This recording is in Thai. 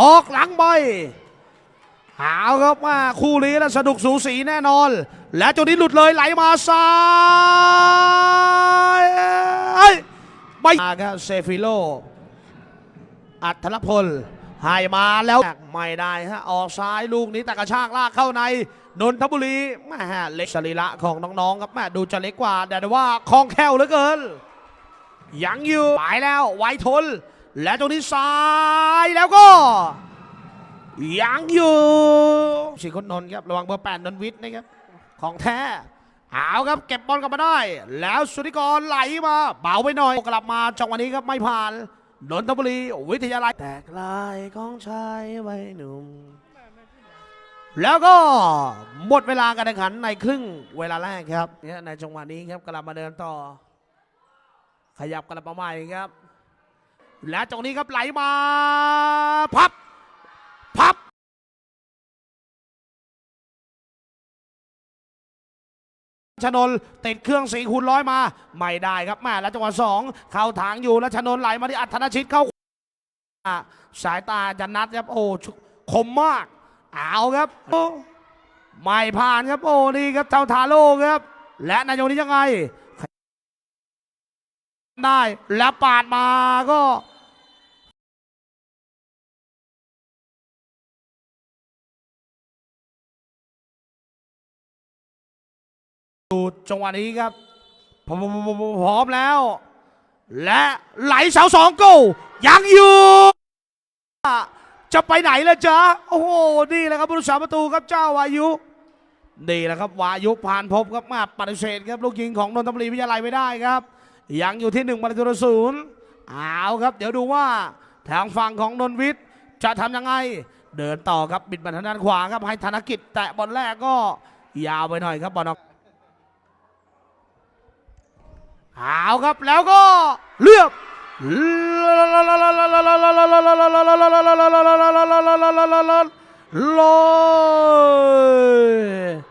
ออกหลังใบหาวครับว่าคู่นี้นะสนุกสูสีแน่นอน และจุดนี้หลุดเลยไหลมาซ้ายเอ้ยใบมาครับเซฟิโล อัธรพลให้มาแล้วไม่ได้ฮะออกซ้ายลูกนี้แต่กระชากลากเข้าในนนทบุรีแม่เล็กสรีระของน้องๆครับแม่ดูจะเล็กกว่า แต่ว่าคล่องแคล่วเหลือเกินยังอยู่ไปแล้วไวทน และตรงนี้ซ้ายแล้วก็ยังอยู่สิคนนนท์ครับระวังเบอร์แปดนนท์วิทย์นะครับของแท้เอาครับเก็บบอลกลับมาได้ แล้วสุธิกรไหลมาเบาไปหน่อยกลับมาจังหวะนี้ครับไม่ผ่านนนทบุรีวิทยาลัยแตกลายของชายวัยหนุ่มแล้วก็หมดเวลาการแข่งขันในครึ่งเวลาแรกครับเนี่ยในจังหวะนี้ครับกลับมาเดินต่อ ขยับกลับมาใหม่ครับ และตรงนี้ครับไหลมาพับพับชนนติดเครื่องสีคูณร้อยมา ไม่ได้ครับแม่แล้วจังหวะสองเข้าทางอยู่แล้วชนนไหลมาที่อัธนชิตเข้าสายตาจะนัดครับโอ้คมมากเอาครับโอ้ไม่ผ่านครับโอ้นี่ครับเท่าทาโลครับ และนายกนี้ยังไง ได้แล้วปาดมาก็ดูจังหวะนี้ครับพร้อมพร้อมแล้ว และไหลเสาสองโกยังอยู่ จะไปไหนล่ะจ๊ะ โอ้โห นี่แหละครับผู้รักษาประตูครับเจ้าวายุนี่แหละครับวายุผ่านพบครับมาปฏิเสธครับลูกยิงของนนทบุรีวิทยาลัยไม่ได้ครับ ยังอยู่ที่หนึ่งประตูศูนย์เอาครับ เดี๋ยวดูว่าทางฝั่งของนนวิทย์จะทำยังไง เดินต่อครับบิดมาทางด้านขวาครับให้ธนกิจแตะบอลแรกก็ยาวไปหน่อยครับบอลออกเอาครับแล้วก็เลือกลอย